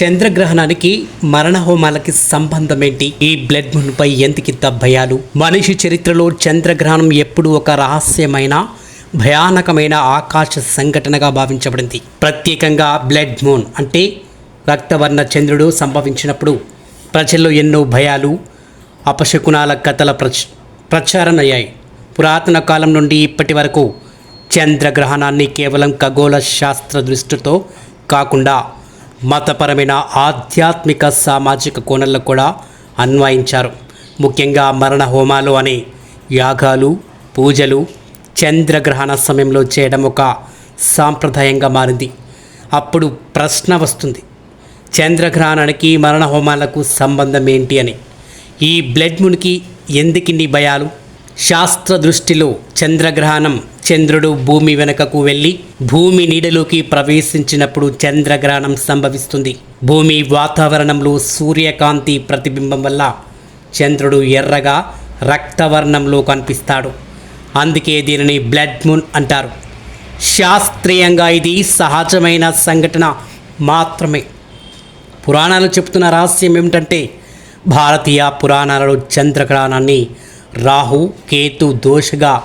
చంద్రగ్రహణానికి మరణ హోమాలకి సంబంధం ఏంటి ఈ బ్లడ్ మూన్ పై భయాలు? మనిషి చరిత్రలో చంద్రగ్రహణం ఎప్పుడూ ఒక రహస్యమైన భయానకమైన ఆకాశ సంఘటనగా భావించబడింది. ప్రత్యేకంగా బ్లడ్ మూన్ అంటే రక్తవర్ణ చంద్రుడు సంభవించినప్పుడు ప్రజల్లో ఎన్నో భయాలు అపశకునాల కథల ప్రచ ప్రచారం అయ్యాయి. పురాతన కాలం నుండి ఇప్పటి వరకు చంద్రగ్రహణాన్ని కేవలం ఖగోళ శాస్త్ర దృష్టితో కాకుండా మతపరమైన ఆధ్యాత్మిక సామాజిక కోణంలో కూడా అన్వయించారు. ముఖ్యంగా మరణ హోమాలు అనే యాగాలు పూజలు చంద్రగ్రహణ సమయంలో చేయడం ఒక సాంప్రదాయంగా మారింది. అప్పుడు ప్రశ్న వస్తుంది చంద్రగ్రహణానికి మరణ హోమాలకు సంబంధం ఏంటి అని? ఈ బ్లడ్ మునికి ఎందుకిన్ని భయాలు? శాస్త్ర దృష్టిలో చంద్రగ్రహణం చంద్రుడు భూమి వెనుకకు వెళ్ళి భూమి నీడలోకి ప్రవేశించినప్పుడు చంద్రగ్రహణం సంభవిస్తుంది. భూమి వాతావరణంలో సూర్యకాంతి ప్రతిబింబం వల్ల చంద్రుడు ఎర్రగా రక్తవర్ణంలో కనిపిస్తాడు. అందుకే దీనిని బ్లడ్ మూన్ అంటారు. శాస్త్రీయంగా ఇది సహజమైన సంఘటన మాత్రమే. పురాణాలు చెప్తున్న రహస్యం ఏమిటంటే భారతీయ పురాణాలలో చంద్రగ్రహణాన్ని రాహు కేతు దోషగా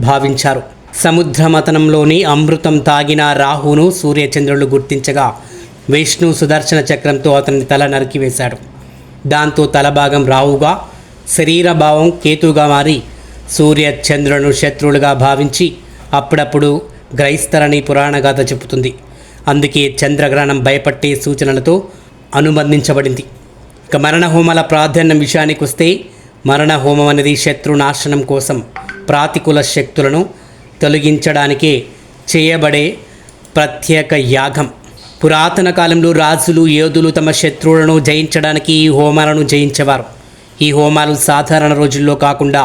భావించారు. సముద్ర మతనంలోని అమృతం తాగిన రాహును సూర్యచంద్రులు గుర్తించగా విష్ణు సుదర్శన చక్రంతో అతని తల నరికివేశాడు దాంతో తల భాగం రాహుగా శరీర భావం కేతుగా మారి సూర్యచంద్రులను శత్రువులుగా భావించి అప్పుడప్పుడు గ్రహిస్తారని పురాణగాథ చెబుతుంది. అందుకే చంద్రగ్రహణం భయపట్టే సూచనలతో అనుబంధించబడింది. ఇక మరణ హోమాల ప్రాధాన్యం విషయానికి వస్తే మరణ హోమం అనేది శత్రు నాశనం కోసం ప్రాతికూల శక్తులను తొలగించడానికే చేయబడే ప్రత్యేక యాగం. పురాతన కాలంలో రాజులు యోధులు తమ శత్రువులను జయించడానికి ఈ హోమాలను జయించేవారు. ఈ హోమాలు సాధారణ రోజుల్లో కాకుండా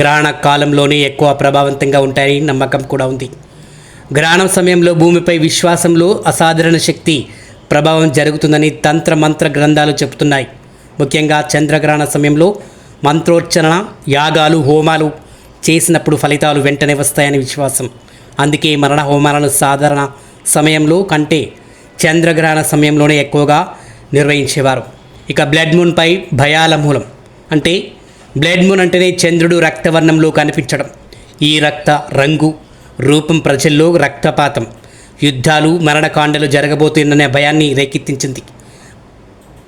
గ్రహణ కాలంలోనే ఎక్కువ ప్రభావవంతంగా ఉంటాయని నమ్మకం కూడా ఉంది. గ్రహణం సమయంలో భూమిపై విశ్వాసంలో అసాధారణ శక్తి ప్రభావం జరుగుతుందని తంత్ర మంత్ర గ్రంథాలు చెబుతున్నాయి. ముఖ్యంగా చంద్రగ్రహణ సమయంలో మంత్రోచ్చరణ యాగాలు హోమాలు చేసినప్పుడు ఫలితాలు వెంటనే వస్తాయని విశ్వాసం. అందుకే మరణ హోమాలను సాధారణ సమయంలో కంటే చంద్రగ్రహణ సమయంలోనే ఎక్కువగా నిర్వహించేవారు. ఇక బ్లడ్ మూన్పై భయాల మూలం. అంటే బ్లడ్ మూన్ అంటేనే చంద్రుడు రక్తవర్ణంలో కనిపించడం. ఈ రక్త రంగు రూపం ప్రజల్లో రక్తపాతం. యుద్ధాలు మరణకాండలు జరగబోతున్న భయాన్ని రేకెత్తించింది.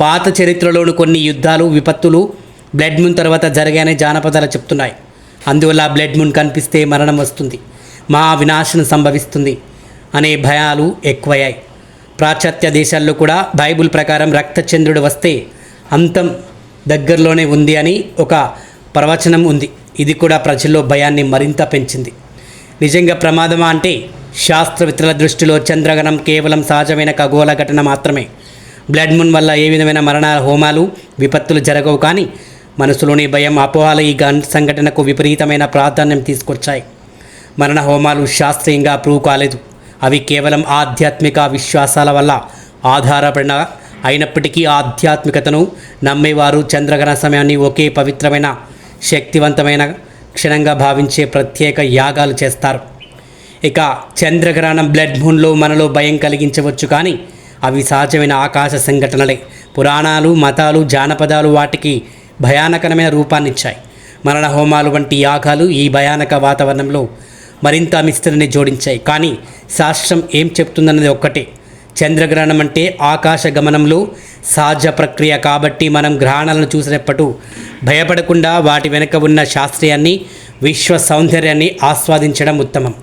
పాత చరిత్రలోని కొన్ని యుద్ధాలు విపత్తులు బ్లడ్ మూన్ తర్వాత జరిగాయని జానపదాలు చెప్తున్నాయి. అందువల్ల బ్లడ్ మూన్ కనిపిస్తే మరణం వస్తుంది. మా వినాశనం సంభవిస్తుంది అనే భయాలు ఎక్కువయ్యాయి. పాశ్చాత్య దేశాల్లో కూడా బైబిల్ ప్రకారం రక్తచంద్రుడు వస్తే అంతం దగ్గరలోనే ఉంది అని ఒక ప్రవచనం ఉంది. ఇది కూడా ప్రజల్లో భయాన్ని మరింత పెంచింది. నిజంగా ప్రమాదమా అంటే శాస్త్రవేత్తల దృష్టిలో చంద్రగణం కేవలం సహజమైన ఖగోళ ఘటన మాత్రమే. బ్లడ్ మూన్ వల్ల ఏ విధమైన మరణ హోమాలు విపత్తులు జరగవు కానీ మనసులోని భయం అపోహాలు ఈ గన్ సంఘటనకు విపరీతమైన ప్రాధాన్యం తీసుకొచ్చాయి. మరణ హోమాలు శాస్త్రీయంగా ప్రూవ్ కాలేదు. అవి కేవలం ఆధ్యాత్మిక విశ్వాసాల వల్ల ఆధారపడిన అయినప్పటికీ ఆధ్యాత్మికతను నమ్మేవారు చంద్రగ్రహణ సమయాన్ని ఒకే పవిత్రమైన శక్తివంతమైన క్షణంగా భావించే ప్రత్యేక యాగాలు చేస్తారు. ఇక చంద్రగ్రహణం బ్లడ్ మూన్లో మనలో భయం కలిగించవచ్చు కానీ అవి సహజమైన ఆకాశ సంఘటనలే. పురాణాలు మతాలు జానపదాలు వాటికి భయానకరమైన రూపాన్నిచ్చాయి. మరణ హోమాలు వంటి యాగాలు ఈ భయానక వాతావరణంలో మరింత మిస్త్రిని జోడించాయి. కానీ శాస్త్రం ఏం చెప్తుందన్నది ఒక్కటే. చంద్రగ్రహణం అంటే ఆకాశ గమనంలో సహజ ప్రక్రియ కాబట్టి మనం గ్రహణాలను చూసినప్పుడు భయపడకుండా వాటి వెనుక ఉన్న శాస్త్రీయాన్ని విశ్వ సౌందర్యాన్ని ఆస్వాదించడం ఉత్తమం.